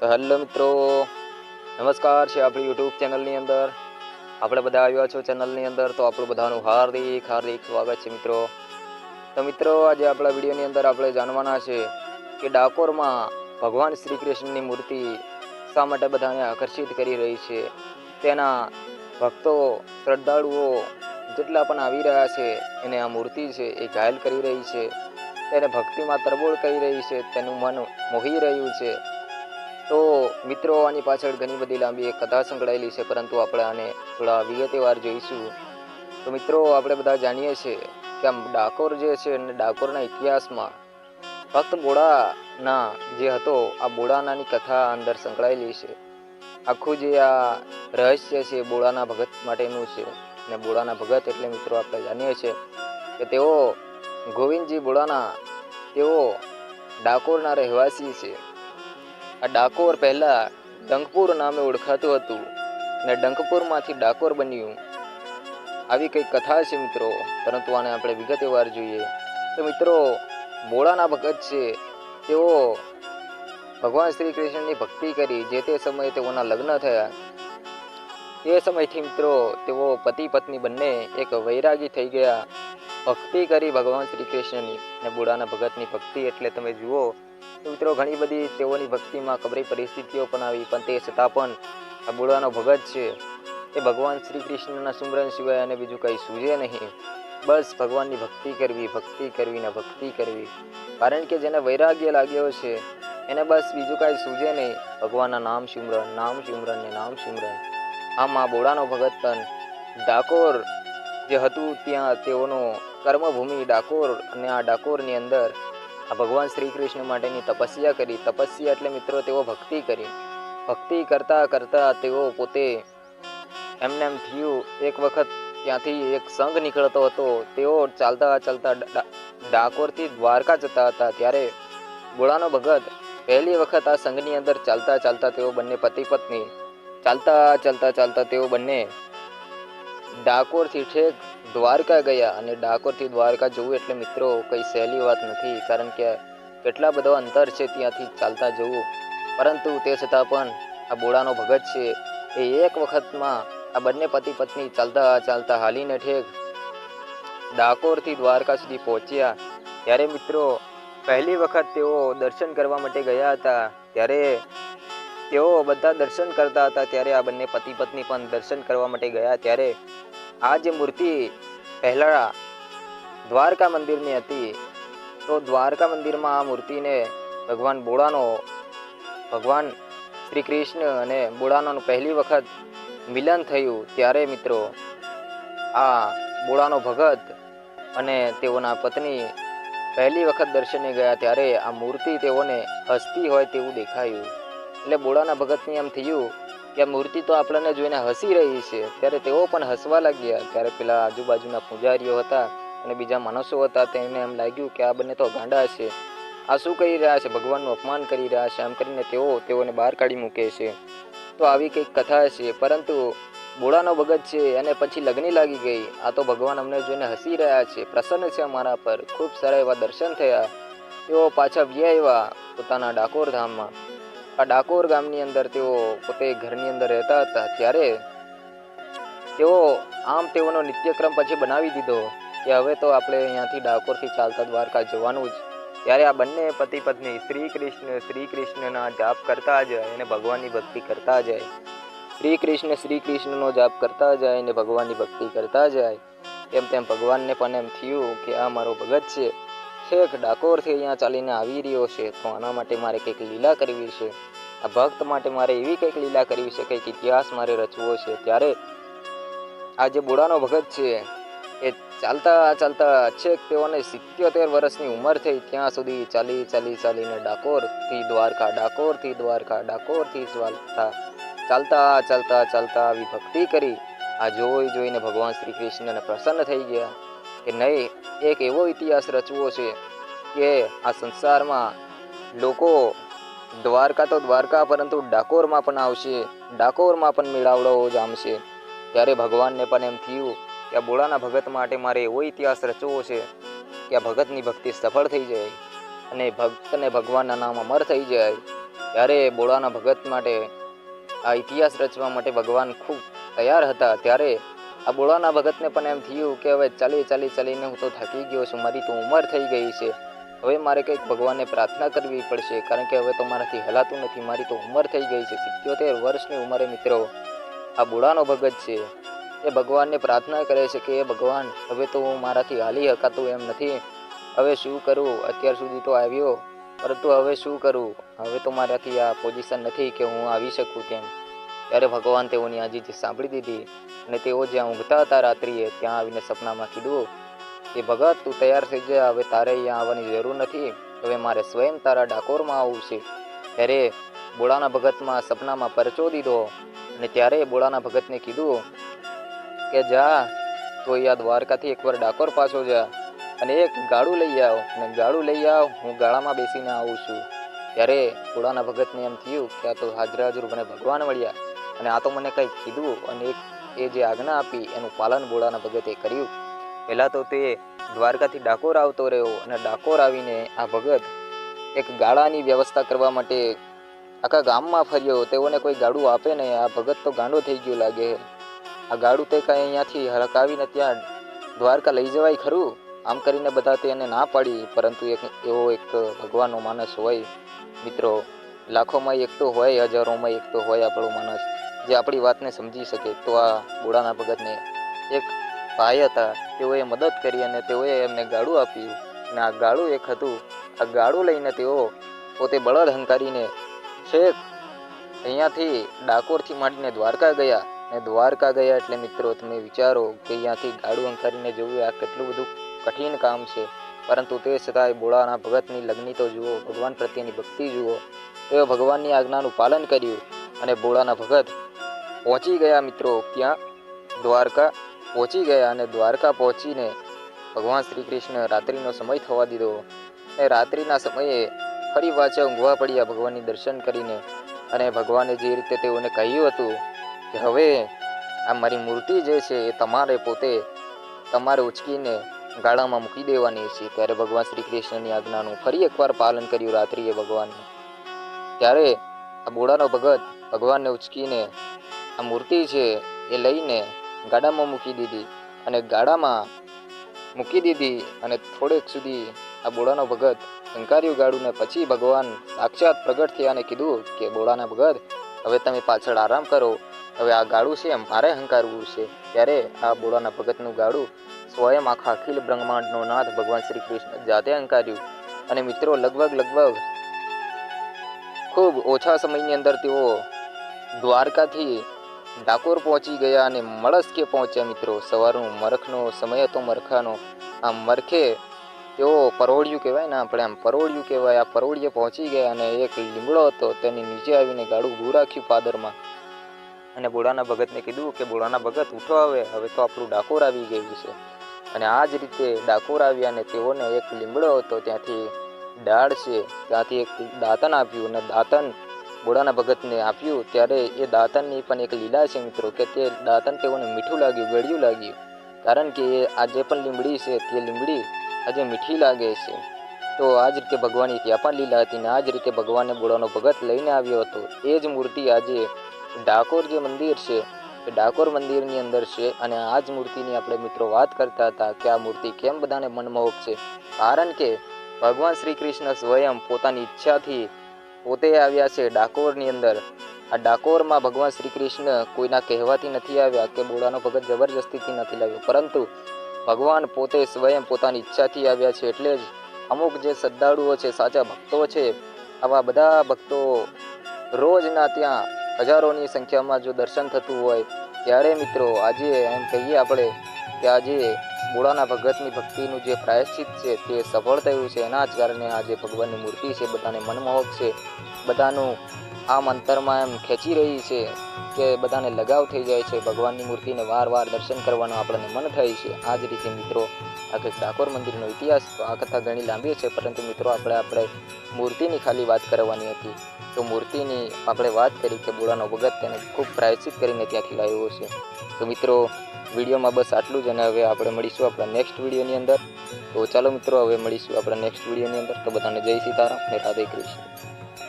તો હેલો મિત્રો, નમસ્કાર છે આપણી યુટ્યુબ ચેનલની અંદર. આપણે બધા આવ્યા છો ચેનલની અંદર, તો આપણું બધાનું હાર્દિક હાર્દિક સ્વાગત છે મિત્રો. તો મિત્રો, આજે આપણા વિડીયોની અંદર આપણે જાણવાના છે કે ડાકોરમાં ભગવાન શ્રી કૃષ્ણની મૂર્તિ શા માટે બધાને આકર્ષિત કરી રહી છે? તેના ભક્તો, શ્રદ્ધાળુઓ જેટલા પણ આવી રહ્યા છે, એને આ મૂર્તિ છે એ ઘાયલ કરી રહી છે. તેને ભક્તિમાં તરબોળ કરી રહી છે, તેનું મન મોહી રહ્યું છે. તો મિત્રો, આની પાછળ ઘણી બધી લાંબી એક કથા સંકળાયેલી છે, પરંતુ આપણે આને થોડા વિગતેવાર જોઈશું. તો મિત્રો, આપણે બધા જાણીએ છીએ કે આમ ડાકોર જે છે અને ડાકોરના ઇતિહાસમાં ફક્ત બોડાના જે હતો, આ બોડાનાની કથા અંદર સંકળાયેલી છે. આખું જે આ રહસ્ય છે બોડાના ભગત માટેનું છે. અને બોડાના ભગત એટલે મિત્રો, આપણે જાણીએ છીએ કે તેઓ ગોવિંદજી બોડાના, તેઓ ડાકોરના રહેવાસી છે. આ ડાકોર પહેલાં ડંકપુર નામે ઓળખાતું હતું ને ડંકપુરમાંથી ડાકોર બન્યું. આવી કંઈક કથા છે મિત્રો? પરંતુ આને આપણે વિગતવાર જોઈએ. તો મિત્રો બોળાના ભગત છે. તેઓ ભગવાન શ્રી કૃષ્ણની ભક્તિ કરી જે તે સમયે તેઓના લગ્ન થયા. તે સમયથી મિત્રો, તેઓ પતિ પત્ની બંને એક વૈરાગી થઈ ગયા. ભક્તિ કરી ભગવાન શ્રી કૃષ્ણની અને બોળાના ભગતની ભક્તિ એટલે તમે જુઓ મિત્રો, ઘણી બધી તેઓની ભક્તિમાં કબરી પરિસ્થિતિઓ પણ આવી. પણ તે છતાં પણ આ બુડાનો ભગત છે. એ ભગવાન શ્રી કૃષ્ણના સુમરન સિવાય અને બીજું કંઈ સૂજે નહીં. બસ ભગવાનની ભક્તિ કરવી ભક્તિ કરવી ને ભક્તિ કરવી. કારણ કે જેને વૈરાગ્ય લાગ્યો છે, એને બસ બીજું કાંઈ સૂજે નહીં. ભગવાનના નામ સિમરન નામ સિમરન ને નામ સિમરન આમ આ બોડાનો ભગત પણ ડાકોર જે હતું, ત્યાં તેઓનો કર્મભૂમિ ડાકોર અને આ ડાકોરની અંદર આ ભગવાન શ્રી કૃષ્ણ માટેની તપસ્યા કરી. તપસ્યા એટલે મિત્રો તેઓ ભક્તિ કરી. ભક્તિ કરતા કરતા તેઓ પોતે એમને એમ થયું, એક વખત ત્યાંથી એક સંઘ નીકળતો હતો. તેઓ ચાલતા ચાલતા ડાકોરથી દ્વારકા જતા હતા. ત્યારે બોળાનો ભગત પહેલી વખત આ સંઘની અંદર ચાલતા ચાલતા તેઓ બંને પતિ પત્ની ચાલતા ચાલતા ચાલતા તેઓ બંને ડાકોરથી ઠેક દ્વારકા ગયા અને ડાકોરથી દ્વારકા જવું એટલે મિત્રો કંઈ સહેલી વાત નથી, કારણ કે કેટલા બધા અંતર છે ત્યાંથી ચાલતા જવું. પરંતુ તે છતાં પણ આ બોડાનો ભગત છે એ એક વખતમાં આ બંને પતિ પત્ની ચાલતા ચાલતા હાલીને ઠેક ડાકોરથી દ્વારકા સુધી પહોંચ્યા. ત્યારે મિત્રો પહેલી વખત તેઓ દર્શન કરવા માટે ગયા હતા. ત્યારે તેઓ બધા દર્શન કરતા હતા, ત્યારે આ બંને પતિ પત્ની પણ દર્શન કરવા માટે ગયા. ત્યારે આ જે મૂર્તિ પહેલાં દ્વારકા મંદિરની હતી તો દ્વારકા મંદિરમાં આ મૂર્તિને ભગવાન બોળાનો ભગવાન શ્રી કૃષ્ણ અને બોળાનો પહેલી વખત મિલન થયું ત્યારે મિત્રો આ બોળાનો ભગત અને તેઓના પત્ની પહેલી વખત દર્શને ગયા ત્યારે આ મૂર્તિ તેઓને હસતી હોય તેવું દેખાયું એટલે બોળાના ભગતની એમ થયું કે મૂર્તિ તો આપણને જોઈને હસી રહી છે. ત્યારે તેઓ પણ હસવા લાગ્યા. ત્યારે પેલા આજુબાજુના પૂજારીઓ હતા અને બીજા માણસો હતા, તેમને એમ લાગ્યું કે આ બંને તો ગાંડા છે. આ શું કરી રહ્યા છે? ભગવાનનું અપમાન કરી રહ્યા છે. એમ કરીને તેઓ તેઓને બહાર કાઢી મૂકે છે. તો આવી કંઈક કથા છે. પરંતુ બોળાનો ભગત છે અને પછી લગ્ન લાગી ગઈ. આ તો ભગવાન અમને જોઈને હસી રહ્યા છે. પ્રસન્ન છે અમારા પર. ખૂબ સારા એવા દર્શન થયા. તેઓ પાછા વ્યાવ્યા પોતાના ડાકોર ધામમાં. આ ડાકોર ગામની અંદર તેઓ પોતે ઘરની અંદર રહેતા હતા. ત્યારે તેઓ આમ તેઓનો નિત્યક્રમ પછી બનાવી દીધો કે હવે તો આપણે અહીંયાથી ડાકોરથી ચાલતા દ્વારકા જવાનું જ. ત્યારે આ બંને પતિ પત્ની શ્રી કૃષ્ણ, શ્રી કૃષ્ણના જાપ કરતા જાય અને ભગવાનની ભક્તિ કરતા જાય. શ્રી કૃષ્ણ, શ્રી કૃષ્ણનો જાપ કરતા જાય અને ભગવાનની ભક્તિ કરતા જાય. તેમ તેમ ભગવાનને પણ એમ થયું કે આ મારો ભગત છે. છેક ડાકોરથી અહીંયા ચાલીને આવી રહ્યો છે. તો આના માટે મારે કંઈક લીલા કરવી છે. આ ભક્ત માટે મારે એવી કંઈક લીલા કરવી છે કંઈક ઇતિહાસ મારે રચવો છે. ત્યારે આ જે બોડાનો ભગત છે, એ ચાલતા ચાલતા છેક તેઓને સિત્યોતેર વર્ષની ઉંમર થઈ. ત્યાં સુધી ચાલી ચાલી ચાલીને ડાકોરથી દ્વારકા ડાકોરથી દ્વારકા ડાકોરથી દ્વારકા ચાલતા ચાલતા ચાલતા આવી ભક્તિ કરી. આ જોઈ જોઈને ભગવાન શ્રી કૃષ્ણને પ્રસન્ન થઈ ગયા. કે નહીં, એક એવો ઇતિહાસ રચવો છે કે આ સંસારમાં લોકો દ્વારકા તો દ્વારકા, પરંતુ ડાકોરમાં પણ આવશે, ડાકોરમાં પણ મેળાવડો જામશે. ત્યારે ભગવાનને પણ એમ થયું કે આ બોળાના ભગત માટે મારે એવો ઇતિહાસ રચવો છે કે આ ભગતની ભક્તિ સફળ થઈ જાય અને ભક્તને ભગવાનના નામ અમર થઈ જાય. ત્યારે બોળાના ભગત માટે આ ઇતિહાસ રચવા માટે ભગવાન ખૂબ તૈયાર હતા. ત્યારે આ બોળાના ભગતને પણ એમ થયું કે હવે ચાલી ચાલી ચાલીને હું તો થાકી ગયો છું, મારી તો ઉંમર થઈ ગઈ છે. હવે મારે કંઈક ભગવાનને પ્રાર્થના કરવી પડશે, કારણ કે હવે તો મારાથી હલાતું નથી, મારી તો ઉંમર થઈ ગઈ છે, સિત્યોતેર વર્ષની ઉંમરે મિત્રો. આ બોળાનો ભગત છે. એ ભગવાનને પ્રાર્થના કરે છે કે, એ ભગવાન, હવે તો હું મારાથી હાલી હકાતું એમ નથી. હવે શું કરું? અત્યાર સુધી તો આવ્યો, પરંતુ હવે શું કરું? હવે તો મારાથી આ પોઝિશન નથી કે હું આવી શકું તેમ. ત્યારે ભગવાન તેઓની આજીજી સાંભળી દીધી અને તેઓ જ્યાં ઊંઘતા હતા રાત્રિએ, ત્યાં આવીને સપનામાં કીધું કે ભગત, તું તૈયાર થઈ જા, હવે તારે અહીંયા આવવાની જરૂર નથી. હવે મારે સ્વયં તારા ડાકોરમાં આવવું છે. ત્યારે બોળાના ભગતમાં સપનામાં પરચો દીધો અને ત્યારે બોળાના ભગતને કીધું, કે જા, તો અહીંયા દ્વારકાથી એકવાર ડાકોર પાછો જા અને એક ગાડું લઈ આવ. અને ગાડું લઈ આવ, હું ગાળામાં બેસીને આવું છું. ત્યારે ભોળાના ભગતને એમ થયું કે આ તો હાજરા હાજર મને ભગવાન મળ્યા. અને આ તો મને કંઈક કીધું અને એ જે આજ્ઞા આપી, એનું પાલન ભોળાના ભગતે કર્યું. પહેલાં તો તે દ્વારકાથી ડાકોર આવતો રહ્યો અને ડાકોર આવીને આ ભગત એક ગાળાની વ્યવસ્થા કરવા માટે આખા ગામમાં ફર્યો. તેઓને કોઈ ગાડું આપે ને આ ભગત તો ગાંડો થઈ ગયો લાગે. આ ગાડું તે કાંઈ અહીંયાથી હળકાવીને ત્યાં દ્વારકા લઈ જવાય ખરું? આમ કરીને બધા તેને ના પાડી, પરંતુ એક એવો એક ભગવાનનો માણસ હોય. મિત્રો, લાખોમાં એક તો હોય, હજારોમાં એક તો હોય આપણો માણસ જે આપણી વાતને સમજી શકે, તો આ બોડાના ભગતને એક ભાઈ હતા, તેઓએ મદદ કરી અને તેઓએ એમને ગાડું આપ્યું. અને આ ગાડું એક હતું, આ ગાડું લઈને તેઓ પોતે બળદ હંકારીને છેક અહીંયાથી ડાકોરથી માંડીને દ્વારકા ગયા. અને દ્વારકા ગયા એટલે મિત્રો તમે વિચારો કે અહીંયાથી ગાડું હંકારીને જવું આ કેટલું બધું કઠિન કામ છે. પરંતુ તે છતાંય બોળાના ભગતની લગ્ની તો જુઓ, ભગવાન પ્રત્યેની ભક્તિ જુઓ. તેઓ ભગવાનની આજ્ઞાનું પાલન કર્યું અને બોળાના ભગત પહોંચી ગયા મિત્રો ત્યાં દ્વારકા. પહોંચી ગયા અને દ્વારકા પહોંચીને ભગવાન શ્રી કૃષ્ણ રાત્રિનો સમય થવા દીધો. અને રાત્રિના સમયે ફરી પાછા ઊંઘવા પડ્યા ભગવાનની દર્શન કરીને. અને ભગવાને જે રીતે તેઓને કહ્યું હતું કે, હવે આ મારી મૂર્તિ જે છે એ તમારે પોતે તમારે ઉચકીને ગાળામાં મૂકી દેવાની છે. ત્યારે ભગવાન શ્રી કૃષ્ણની આજ્ઞાનું ફરી એકવાર પાલન કર્યું રાત્રિએ ભગવાનને. ત્યારે આ બોડાનો ભગત ભગવાનને ઉચકીને આ મૂર્તિ છે એ લઈને ગાડામાં મૂકી દીધી અને ગાડામાં મૂકી દીધી અને થોડેક સુધી આ બોડાનો ભગત હંકાર્યું ગાડું પછી ભગવાન સાક્ષાત પ્રગટ થયા અને કીધું કે, બોડાના ભગત, હવે તમે પાછળ આરામ કરો. હવે આ ગાડું છે, મારે હંકારવું છે. ત્યારે આ બોડાના ભગતનું ગાડું સ્વયં આખા અખિલ બ્રહ્માંડનો નાથ ભગવાન શ્રી કૃષ્ણ જાતે હંકાર્યું. અને મિત્રો, લગભગ લગભગ ખૂબ ઓછા સમયની અંદર તેઓ દ્વારકાથી ડાકોર પહોંચી ગયા અને મળસ્કે પહોંચ્યા મિત્રો. સવારનો મરખનો સમય હતો, મરખાનો. આમ મરખે તેઓ પરોળિયું કહેવાય ને આપણે, આમ પરોળિયું કહેવાય. આ પરોળીએ પહોંચી ગયા અને એક લીમડો હતો, તેની નીચે આવીને ગાડું ઊભું રાખ્યું પાદરમાં. અને બોડાના ભગતને કીધું કે, બોડાના ભગત, ઉઠો આવે હવે તો આપણું ડાકોર આવી ગયું છે. અને આ જ રીતે ડાકોર આવ્યા અને તેઓને એક લીમડો હતો, ત્યાંથી ડાળ છે, ત્યાંથી એક દાંતન આપ્યું અને દાંતન બોડાના ભગતને આપ્યું ત્યારે એ દાંતનની પણ એક લીલા છે મિત્રો કે તે દાંતન તેઓને મીઠું લાગ્યું, ગળ્યું લાગ્યું. કારણ કે એ આ જે પણ લીમડી છે, તે લીમડી આજે મીઠી લાગે છે. તો આ જ રીતે ભગવાનની ત્યાં પણ લીલા હતી ને આ જ રીતે ભગવાનને બોડાનો ભગત લઈને આવ્યો હતો. એ જ મૂર્તિ આજે ડાકોર જે મંદિર છે, એ ડાકોર મંદિરની અંદર છે અને આ જ મૂર્તિની આપણે મિત્રો વાત કરતા હતા કે આ મૂર્તિ કેમ બધાને મનમોહક છે. કારણ કે ભગવાન શ્રી કૃષ્ણ સ્વયં પોતાની ઈચ્છાથી પોતે આવ્યા છે ડાકોરની અંદર. આ ડાકોરમાં ભગવાન શ્રી કૃષ્ણ કોઈના કહેવાથી નથી આવ્યા કે બોડાનો ભગત જબરજસ્તીથી નથી લાવ્યો. પરંતુ ભગવાન પોતે સ્વયં પોતાની ઈચ્છાથી આવ્યા છે એટલે જ અમુક જે શ્રદ્ધાળુઓ છે, સાચા ભક્તો છે, આવા બધા ભક્તો રોજના ત્યાં હજારોની સંખ્યામાં જો દર્શન થતું હોય, ત્યારે મિત્રો આજે એમ કહીએ આપણે કે આજે બોડાના ભગતની ભક્તિનું જે પ્રાયશ્ચિત છે તે સફળ થયું છે. એના જ કારણે આ જે ભગવાનની મૂર્તિ છે, બધાને મનમોહક છે. બધાનું આમ અંતરમાં એમ ખેંચી રહી છે કે બધાને લગાવ થઈ જાય છે. ભગવાનની મૂર્તિને વાર વાર દર્શન કરવાનું આપણને મન થાય છે. આ જ રીતે મિત્રો આ કંઈક ડાકોર મંદિરનો ઇતિહાસ તો આ કથા ઘણી લાંબી છે, પરંતુ મિત્રો, આપણે આપણે મૂર્તિની ખાલી વાત કરવાની હતી. તો મૂર્તિની આપણે વાત કરી કે બોળાનો ભગત તેને ખૂબ પ્રાયશ્ચિત કરીને ત્યાંથી લાવ્યો છે. તો મિત્રો વિડીયોમાં બસ આટલું જ અને હવે આપણે મળીશું આપણા નેક્સ્ટ વિડીયોની અંદર. તો ચાલો મિત્રો, હવે મળીશું આપણા નેક્સ્ટ વિડીયોની અંદર. તો બધાને જય સીતારામ અને રાધે કૃષ્ણ.